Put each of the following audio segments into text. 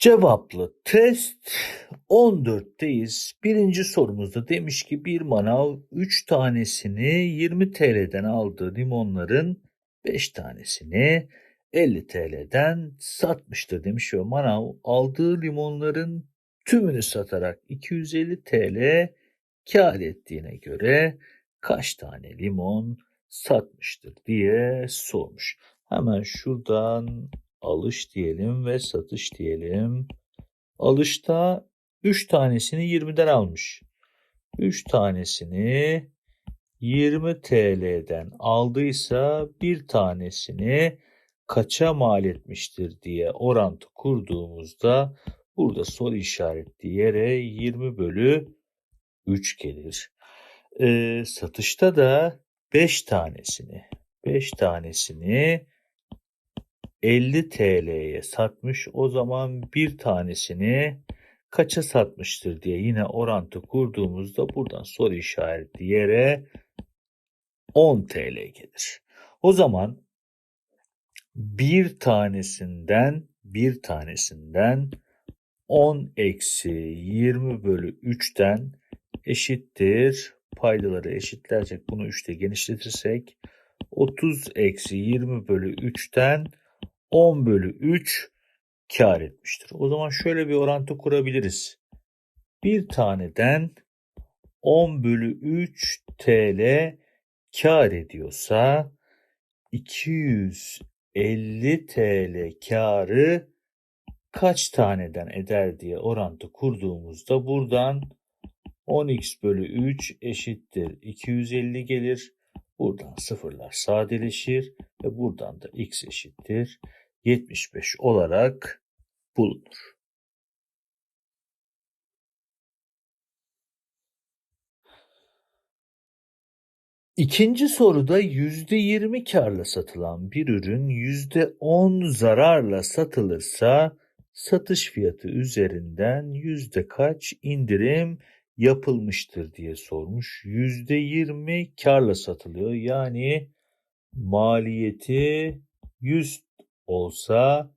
Cevaplı test 14'teyiz. Birinci sorumuzda demiş ki bir manav 3 tanesini 20 TL'den aldığı limonların 5 tanesini 50 TL'den satmıştır demiş ve manav aldığı limonların tümünü satarak 250 TL kar ettiğine göre kaç tane limon satmıştır diye sormuş. Hemen şuradan alış diyelim ve satış diyelim. Alışta 3 tanesini 20'den almış. 3 tanesini 20 TL'den aldıysa bir tanesini kaça mal etmiştir diye orantı kurduğumuzda burada soru işaretli yere 20 bölü 3 gelir. Ee, satışta da 5 tanesini 5 tanesini 50 TL'ye satmış. O zaman bir tanesini kaça satmıştır diye yine orantı kurduğumuzda buradan soru işareti yere 10 TL gelir. O zaman bir tanesinden bir tanesinden 10 eksi 20 bölü 3'ten eşittir. Paydaları eşitlersek bunu 3'te genişletirsek 30 eksi 20 bölü 3'ten 10 bölü 3 kar etmiştir. O zaman şöyle bir orantı kurabiliriz. Bir taneden 10 bölü 3 TL kar ediyorsa 250 TL karı kaç taneden eder diye orantı kurduğumuzda buradan 10x bölü 3 eşittir 250 gelir. Buradan sıfırlar sadeleşir ve buradan da x eşittir 75 olarak bulunur. İkinci soruda %20 karla satılan bir ürün %10 zararla satılırsa satış fiyatı üzerinden yüzde kaç indirim yapılmıştır diye sormuş. %20 karla satılıyor. Yani maliyeti 100 olsa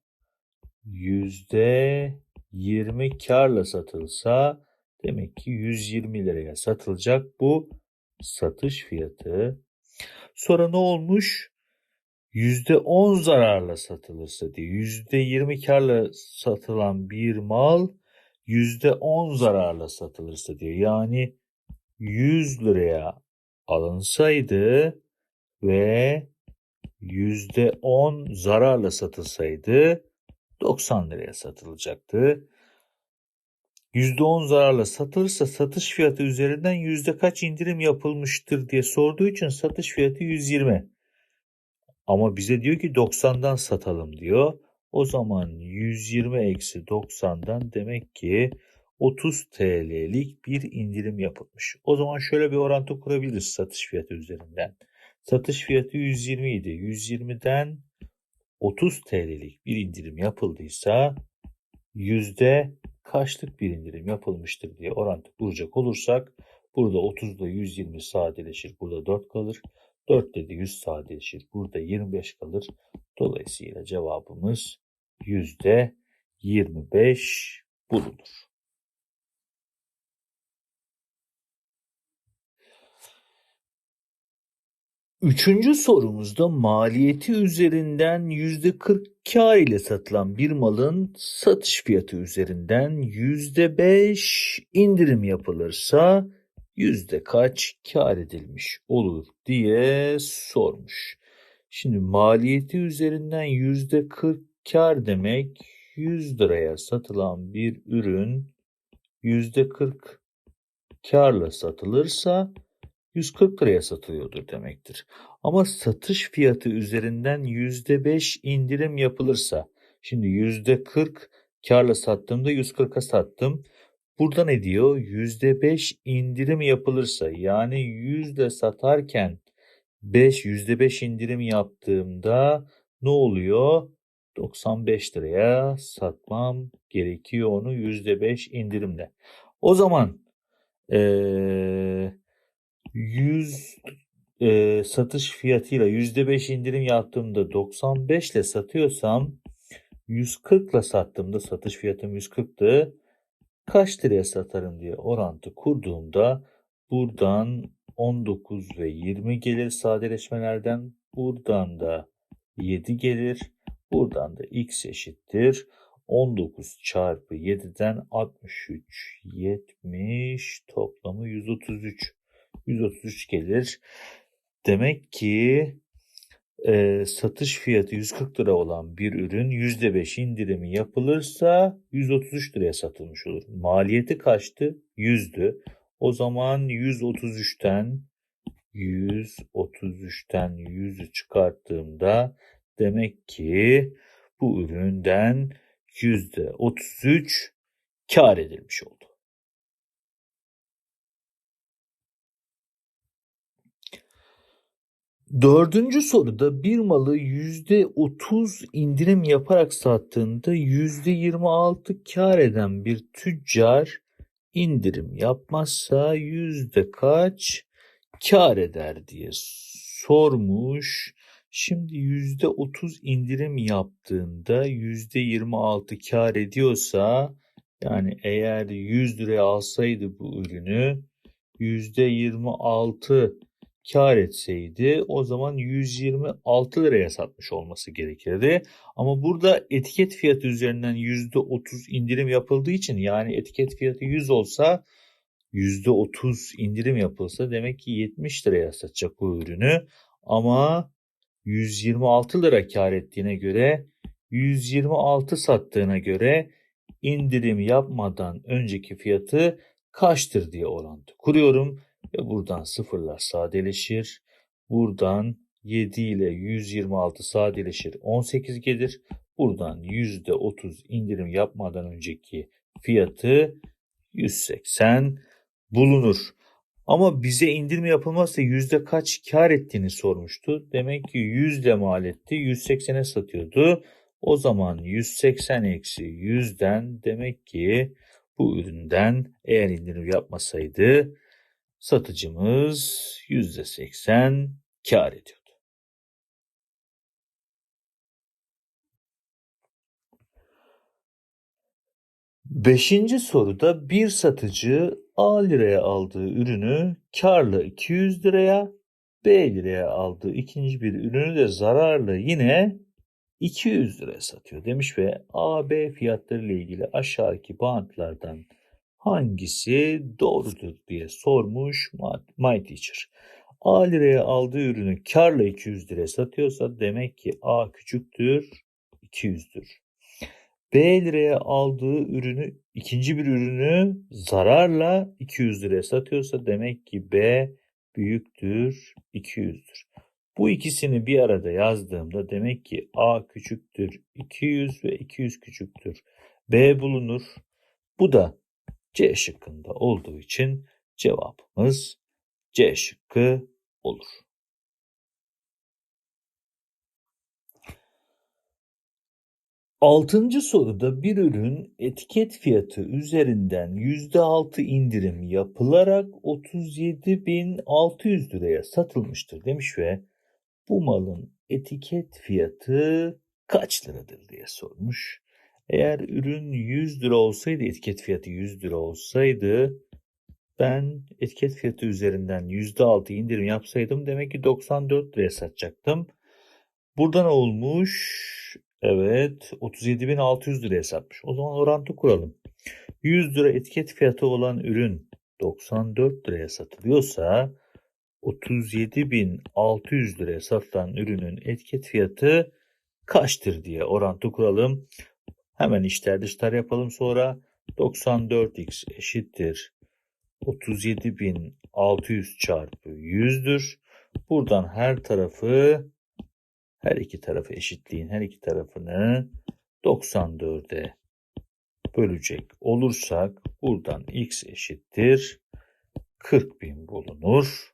yüzde 20 karla satılsa demek ki 120 liraya satılacak bu satış fiyatı. Sonra ne olmuş? Yüzde 10 zararla satılırsa diye yüzde 20 karla satılan bir mal yüzde 10 zararla satılırsa diyor. Yani 100 liraya alınsaydı ve %10 zararla satılsaydı 90 liraya satılacaktı. %10 zararla satılırsa satış fiyatı üzerinden yüzde kaç indirim yapılmıştır diye sorduğu için satış fiyatı 120. Ama bize diyor ki 90'dan satalım diyor. O zaman 120 eksi 90'dan demek ki 30 TL'lik bir indirim yapılmış. O zaman şöyle bir orantı kurabiliriz satış fiyatı üzerinden. Satış fiyatı 120 idi. 120'den 30 TL'lik bir indirim yapıldıysa yüzde kaçlık bir indirim yapılmıştır diye orantı kuracak olursak burada 30'da 120 sadeleşir. Burada 4 kalır. 4 dedi 100 sadeleşir. Burada 25 kalır. Dolayısıyla cevabımız yüzde 25 bulunur. Üçüncü sorumuzda maliyeti üzerinden %40 kar ile satılan bir malın satış fiyatı üzerinden %5 indirim yapılırsa yüzde kaç kar edilmiş olur diye sormuş. Şimdi maliyeti üzerinden yüzde 40 kar demek 100 liraya satılan bir ürün yüzde 40 karla satılırsa 140 liraya satılıyordur demektir. Ama satış fiyatı üzerinden %5 indirim yapılırsa, şimdi %40 karla sattığımda 140'a sattım. Burada ne diyor? %5 indirim yapılırsa yani yüzde satarken 5 %5 indirim yaptığımda ne oluyor? 95 liraya satmam gerekiyor onu %5 indirimle. O zaman ee, 100 e, satış fiyatıyla %5 indirim yaptığımda 95 ile satıyorsam 140 ile sattığımda satış fiyatım 140'tı. Kaç liraya satarım diye orantı kurduğumda buradan 19 ve 20 gelir sadeleşmelerden. Buradan da 7 gelir. Buradan da x eşittir. 19 çarpı 7'den 63, 70 toplamı 133. 133 gelir. Demek ki e, satış fiyatı 140 lira olan bir ürün %5 indirimi yapılırsa 133 liraya satılmış olur. Maliyeti kaçtı? 100'dü. O zaman 133'ten 133'ten 100'ü çıkarttığımda demek ki bu üründen %33 kar edilmiş oldu. Dördüncü soruda bir malı %30 indirim yaparak sattığında %26 kar eden bir tüccar indirim yapmazsa yüzde kaç kar eder diye sormuş. Şimdi yüzde otuz indirim yaptığında yüzde yirmi altı kar ediyorsa yani eğer 100 liraya alsaydı bu ürünü yüzde yirmi altı kar etseydi o zaman 126 liraya satmış olması gerekirdi. Ama burada etiket fiyatı üzerinden %30 indirim yapıldığı için yani etiket fiyatı 100 olsa %30 indirim yapılsa demek ki 70 liraya satacak bu ürünü. Ama 126 lira kar ettiğine göre 126 sattığına göre indirim yapmadan önceki fiyatı kaçtır diye orantı kuruyorum ve buradan sıfırlar sadeleşir. Buradan 7 ile 126 sadeleşir 18 gelir. Buradan %30 indirim yapmadan önceki fiyatı 180 bulunur. Ama bize indirim yapılmazsa yüzde kaç kar ettiğini sormuştu. Demek ki yüzde mal etti. 180'e satıyordu. O zaman 180 eksi 100'den demek ki bu üründen eğer indirim yapmasaydı satıcımız yüzde seksen kar ediyordu. Beşinci soruda bir satıcı A liraya aldığı ürünü karlı 200 liraya, B liraya aldığı ikinci bir ürünü de zararlı yine 200 liraya satıyor demiş ve A, B fiyatları ile ilgili aşağıdaki bantlardan hangisi doğrudur diye sormuş My Teacher. A liraya aldığı ürünü karla 200 liraya satıyorsa demek ki A küçüktür 200'dür. B liraya aldığı ürünü ikinci bir ürünü zararla 200 liraya satıyorsa demek ki B büyüktür 200'dür. Bu ikisini bir arada yazdığımda demek ki A küçüktür 200 ve 200 küçüktür B bulunur. Bu da C şıkkında olduğu için cevabımız C şıkkı olur. Altıncı soruda bir ürün etiket fiyatı üzerinden %6 indirim yapılarak 37.600 liraya satılmıştır demiş ve bu malın etiket fiyatı kaç liradır diye sormuş. Eğer ürün 100 lira olsaydı, etiket fiyatı 100 lira olsaydı ben etiket fiyatı üzerinden %6 indirim yapsaydım demek ki 94 liraya satacaktım. Burada ne olmuş? Evet 37.600 liraya satmış. O zaman orantı kuralım. 100 lira etiket fiyatı olan ürün 94 liraya satılıyorsa 37.600 liraya satılan ürünün etiket fiyatı kaçtır diye orantı kuralım. Hemen içler dışlar yapalım sonra. 94x eşittir 37.600 çarpı 100'dür. Buradan her tarafı her iki tarafı eşitliğin her iki tarafını 94'e bölecek olursak buradan x eşittir 40.000 bulunur.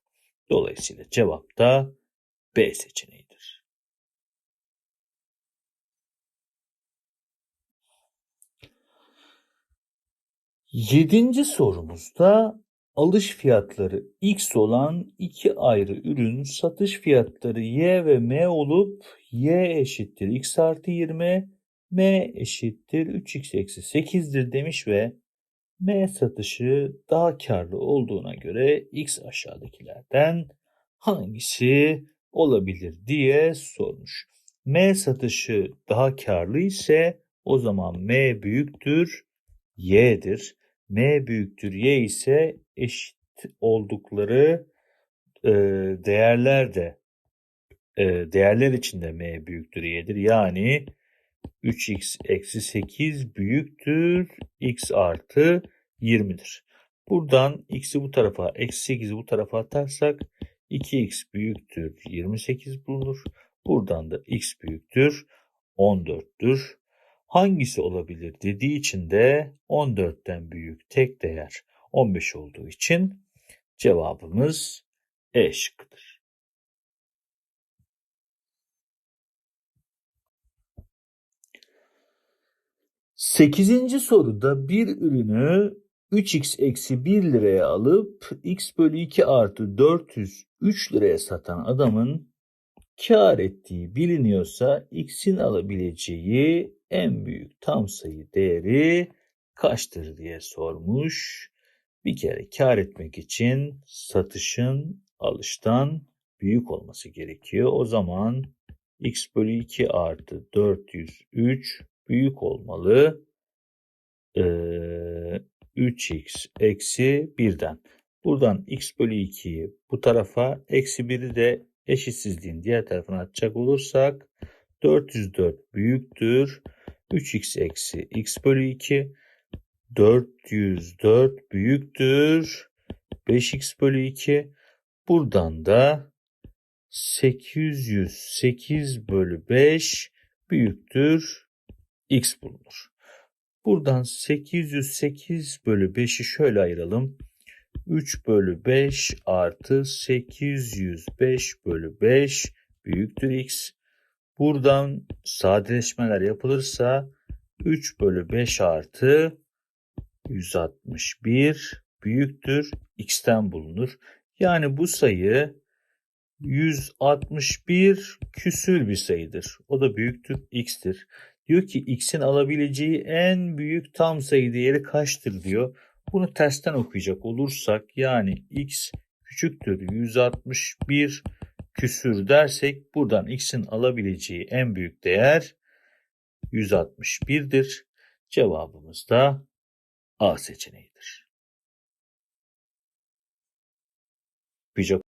Dolayısıyla cevap da B seçeneğidir. Yedinci sorumuzda alış fiyatları X olan iki ayrı ürün satış fiyatları Y ve M olup Y eşittir X artı 20, M eşittir 3x eksi 8'dir demiş ve M satışı daha karlı olduğuna göre X aşağıdakilerden hangisi olabilir diye sormuş. M satışı daha karlı ise o zaman M büyüktür Y'dir. M büyüktür Y ise eşit oldukları e, değerler de e, değerler içinde M büyüktür Y'dir. Yani 3x eksi 8 büyüktür x artı 20'dir. Buradan x'i bu tarafa eksi 8'i bu tarafa atarsak 2x büyüktür 28 bulunur. Buradan da x büyüktür 14'tür. Hangisi olabilir dediği için de 14'ten büyük tek değer 15 olduğu için cevabımız E şıkkıdır. Sekizinci soruda bir ürünü 3x eksi 1 liraya alıp x bölü 2 artı 403 liraya satan adamın kar ettiği biliniyorsa x'in alabileceği en büyük tam sayı değeri kaçtır diye sormuş. Bir kere kar etmek için satışın alıştan büyük olması gerekiyor. O zaman x bölü 2 artı 403 büyük olmalı. Ee, 3x eksi 1'den. Buradan x bölü 2'yi bu tarafa eksi 1'i de eşitsizliğin diğer tarafına atacak olursak 404 büyüktür. 3x eksi x bölü 2 404 büyüktür. 5x bölü 2 buradan da 808 bölü 5 büyüktür x bulunur. Buradan 808 bölü 5'i şöyle ayıralım. 3 bölü 5 artı 805 bölü 5 büyüktür x. Buradan sadeleşmeler yapılırsa 3 bölü 5 artı 161 büyüktür x'ten bulunur. Yani bu sayı 161 küsür bir sayıdır. O da büyüktür x'tir. Diyor ki x'in alabileceği en büyük tam sayı değeri kaçtır diyor. Bunu tersten okuyacak olursak yani x küçüktür 161 küsür dersek buradan x'in alabileceği en büyük değer 161'dir. Cevabımız da A seçeneğidir. Okuyacak